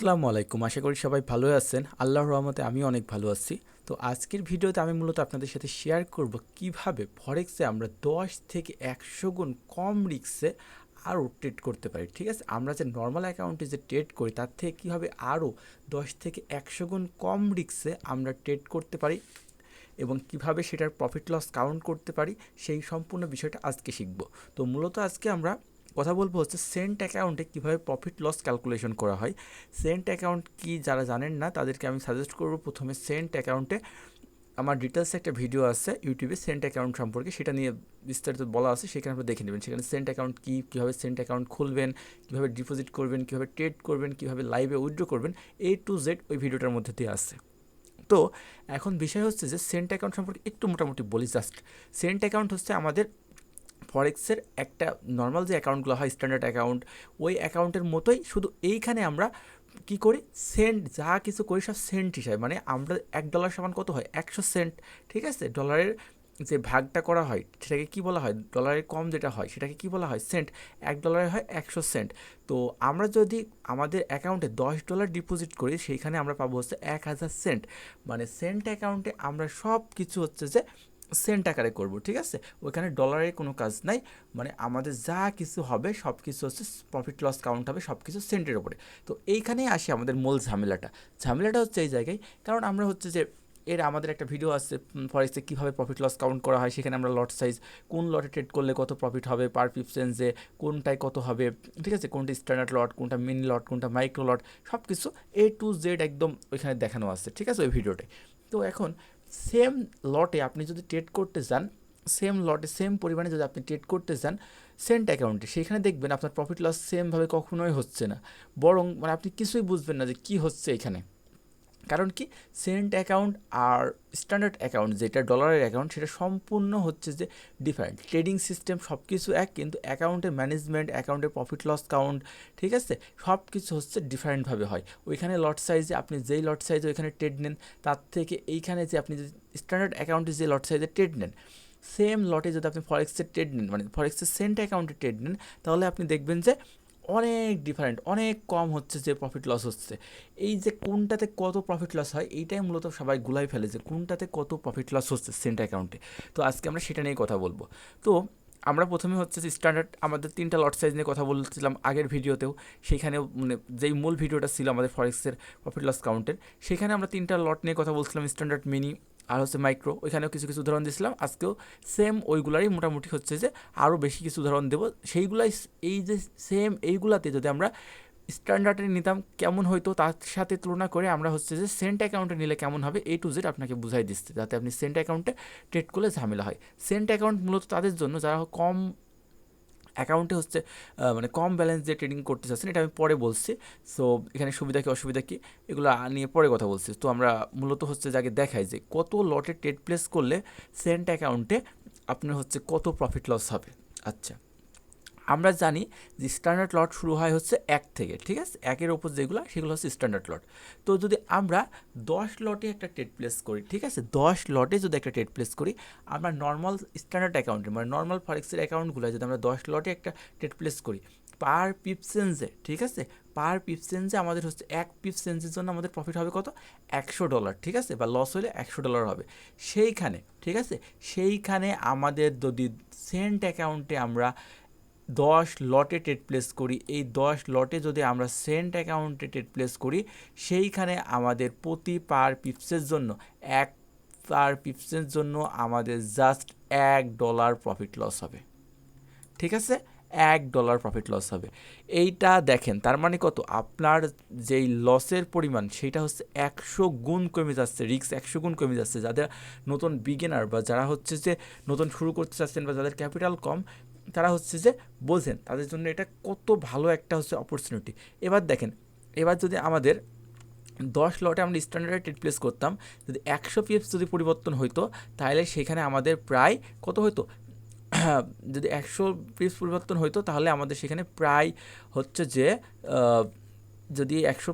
আসসালামু আলাইকুম। আশা করি সবাই ভালো আছেন। আল্লাহর রহমতে আমি অনেক ভালো আছি। তো আজকের ভিডিওতে আমি মূলত আপনাদের সাথে শেয়ার করব কীভাবে ফরেক্সে আমরা দশ থেকে একশো গুণ কম রিক্সে আরও ট্রেড করতে পারি, ঠিক আছে? আমরা যে নর্মাল অ্যাকাউন্টে যে ট্রেড করি, তার থেকে কীভাবে আরও দশ থেকে একশো গুণ কম রিক্সে আমরা ট্রেড করতে পারি এবং কীভাবে সেটার প্রফিট লস কাউন্ট করতে পারি, সেই সম্পূর্ণ বিষয়টা আজকে শিখব। তো মূলত আজকে আমরা কথা বলব হচ্ছে সেন্ট অ্যাকাউন্টে কীভাবে প্রফিট লস ক্যালকুলেশন করা হয়। সেন্ট অ্যাকাউন্ট কি যারা জানেন না, তাদেরকে আমি সাজেস্ট করব প্রথমে সেন্ট অ্যাকাউন্টে আমার ডিটেলসে একটা ভিডিও আছে ইউটিউবে সেন্ট অ্যাকাউন্ট সম্পর্কে সেটা নিয়ে বিস্তারিত বলা আছে, সেখানে আপনি দেখে নেবেন। সেখানে সেন্ট অ্যাকাউন্ট কী, কীভাবে সেন্ট অ্যাকাউন্ট খুলবেন, কীভাবে ডিপোজিট করবেন, কীভাবে ট্রেড করবেন, কীভাবে লাইভে উইথড্র করবেন এ টু জেড ওই ভিডিওটার মধ্যে দিয়ে আছে। তো এখন বিষয় হচ্ছে যে সেন্ট অ্যাকাউন্ট সম্পর্কে একটু মোটামুটি বলি জাস্ট সেন্ট অ্যাকাউন্ট হচ্ছে আমাদের ফরেক্সের একটা নর্মাল যে অ্যাকাউন্টগুলো হয় স্ট্যান্ডার্ড অ্যাকাউন্ট ওই অ্যাকাউন্টের মতোই শুধু এইখানে আমরা কি করি? সেন্ট যা কিছু করি সব সেন্ট হিসাবে মানে আমরা এক ডলার সমান কত হয়? একশো সেন্ট ঠিক আছে? ডলারের যে ভাগটা করা হয়, সেটাকে কি বলা হয়? ডলারের কম যেটা হয়, সেটাকে কি বলা হয়? সেন্ট এক ডলারে হয় একশো সেন্ট তো আমরা যদি আমাদের অ্যাকাউন্টে দশ ডলার ডিপোজিট করি, সেইখানে আমরা পাবো হচ্ছে এক হাজার সেন্ট মানে সেন্ট অ্যাকাউন্টে আমরা সব কিছু হচ্ছে যে সেন্ট আকারে করব, ঠিক আছে? ওইখানে ডলারের কোনো কাজ নাই। মানে আমাদের যা কিছু হবে, সব কিছু হচ্ছে প্রফিট লস কাউন্ট হবে, সব কিছু সেন্টের ওপরে। তো এইখানেই আসে আমাদের মূল ঝামেলাটা। ঝামেলাটা হচ্ছে এই জায়গায়, কারণ আমরা হচ্ছে যে, এর আমাদের একটা ভিডিও আছে ফরেক্সে কীভাবে প্রফিট লস কাউন্ট করা হয়, সেখানে আমরা লট সাইজ কোন লটে ট্রেড করলে কত প্রফিট হবে পার পিপসেন্সে কোনটায় কত হবে, ঠিক আছে? কোনটা স্ট্যান্ডার্ড লট কোনটা মিনি লট কোনটা মাইক্রো লট সব কিছু এ টু জেড একদম ওইখানে দেখানো আছে, ঠিক আছে? ওই ভিডিওটায় তো এখন সেম লটে আপনি যদি ট্রেড করতে চান সেম লটে সেম পরিমাণে যদি আপনি ট্রেড করতে চান সেন্ট অ্যাকাউন্টে সেখানে দেখবেন আপনার প্রফিট লস সেমভাবে কখনোই হচ্ছে না। বরং মানে আপনি কিছুই বুঝবেন না যে কী হচ্ছে এখানে। কারণ কি? সেন্ট অ্যাকাউন্ট আর স্ট্যান্ডার্ড অ্যাকাউন্ট যেটা ডলারের অ্যাকাউন্ট, সেটা সম্পূর্ণ হচ্ছে যে ডিফারেন্ট। ট্রেডিং সিস্টেম সব কিছু এক, কিন্তু অ্যাকাউন্টের ম্যানেজমেন্ট অ্যাকাউন্টের প্রফিট লস কাউন্ট, ঠিক আছে? সব কিছু হচ্ছে ডিফারেন্টভাবে হয়। ওইখানে লট সাইজে আপনি যেই লট সাইজে ওইখানে ট্রেড নেন, তার থেকে এইখানে যে আপনি যে স্ট্যান্ডার্ড অ্যাকাউন্টে যে লট সাইজে ট্রেড নেন, সেম লটে যদি আপনি ফরেক্সের ট্রেড নেন মানে ফরেক্সের সেন্ট অ্যাকাউন্টে ট্রেড নেন, তাহলে আপনি দেখবেন যে অনেক ডিফারেন্ট অনেক কম হচ্ছে যে প্রফিট লস হচ্ছে। এই যে কোনটাতে কত প্রফিট লস হয়, এইটাই মূলত সবাই গুলাই ফেলে যে কোনটাতে কত প্রফিট লস হচ্ছে সেন্ট অ্যাকাউন্টে তো আজকে আমরা সেটা নিয়ে কথা বলব। তো আমরা প্রথমে হচ্ছে স্ট্যান্ডার্ড আমাদের তিনটা লট সাইজ নিয়ে কথা বলছিলাম আগের ভিডিওতেও। সেখানেও মানে যেই মূল ভিডিওটা ছিল আমাদের ফরেক্সের প্রফিট লস কাউন্টের সেখানে আমরা তিনটা লট নিয়ে কথা বলছিলাম স্ট্যান্ডার্ড মিনি আর হচ্ছে মাইক্রো ওইখানেও কিছু কিছু উদাহরণ দিয়েছিলাম। আজকেও সেম ওইগুলারই মোটামুটি হচ্ছে যে আরও বেশি কিছু উদাহরণ দেবো। সেইগুলাই এই যে সেম এইগুলাতে যদি আমরা স্ট্যান্ডার্ডে নিতাম কেমন হয়তো তার সাথে তুলনা করে আমরা হচ্ছে যে সেন্ট অ্যাকাউন্টে নিলে কেমন হবে এ টু জেড আপনাকে বুঝাই দিচ্ছে, যাতে আপনি সেন্ট অ্যাকাউন্টে ট্রেড করলে ঝামেলা হয়। সেন্ট অ্যাকাউন্ট মূলত তাদের জন্য যারা কম অ্যাকাউন্টে হচ্ছে মানে কম ব্যালেন্স দিয়ে ট্রেডিং করতে চাচ্ছেন এটা আমি পরে বলছি। সো এখানে সুবিধা কী, অসুবিধা কী? এগুলো নিয়ে পরে কথা বলছি। তো আমরা মূলত হচ্ছে যাকে দেখাই যে কত লটে ট্রেড প্লেস করলে সেন্ট অ্যাকাউন্টে আপনার হচ্ছে কত প্রফিট লস হবে। আচ্ছা। আমরা জানি যে স্ট্যান্ডার্ড লট শুরু হয় হচ্ছে এক থেকে, ঠিক আছে? একের ওপর যেগুলো, সেগুলো হচ্ছে স্ট্যান্ডার্ড লট তো যদি আমরা দশ লটে একটা ট্রেড প্লেস করি, ঠিক আছে? দশ লটে যদি একটা ট্রেড প্লেস করি, আমরা নর্মাল স্ট্যান্ডার্ড অ্যাকাউন্টে মানে নর্মাল ফরেক্সের অ্যাকাউন্টগুলো যদি আমরা দশ লটে একটা ট্রেড প্লেস করি পার পিপসেন্সে ঠিক আছে? পার পিপসেন্সে আমাদের হচ্ছে এক পিপসেন্সের জন্য আমাদের প্রফিট হবে কত? একশো ডলার ঠিক আছে? বা লস হলে একশো ডলার হবে। সেইখানে, ঠিক আছে? সেইখানে আমাদের যদি সেন্ট অ্যাকাউন্টে আমরা দশ লটে ট্রেড প্লেস করি। এই দশ লটে যদি আমরা সেন্ট অ্যাকাউন্টে ট্রেড প্লেস করি, সেইখানে আমাদের প্রতি পার পিপসের জন্য, এক পার পিপসের জন্য আমাদের জাস্ট এক ডলার প্রফিট লস হবে। ঠিক আছে? এক ডলার প্রফিট লস হবে। এইটা দেখেন, তার মানে কত? আপনার যেই লসের পরিমাণ, সেটা হচ্ছে একশো গুণ কমে যাচ্ছে রিক্স একশো গুণ কমে যাচ্ছে। যাদের নতুন বিগিনার বা যারা হচ্ছে যে নতুন শুরু করতে চাচ্ছেন বা যাদের ক্যাপিটাল কম তারা হচ্ছে যে বোঝেন তাদের জন্য এটা কত ভালো একটা হচ্ছে অপরচুনিটি এবার দেখেন, এবার যদি আমাদের দশ লটে আমরা স্ট্যান্ডার্ডে ট্রেড প্লেস করতাম, যদি একশো পিএফ যদি পরিবর্তন হইতো তাহলে সেখানে আমাদের প্রায় কত হতো যদি একশো পিস পরিবর্তন হইতো, তাহলে আমাদের সেখানে প্রায় হচ্ছে যে যদি একশো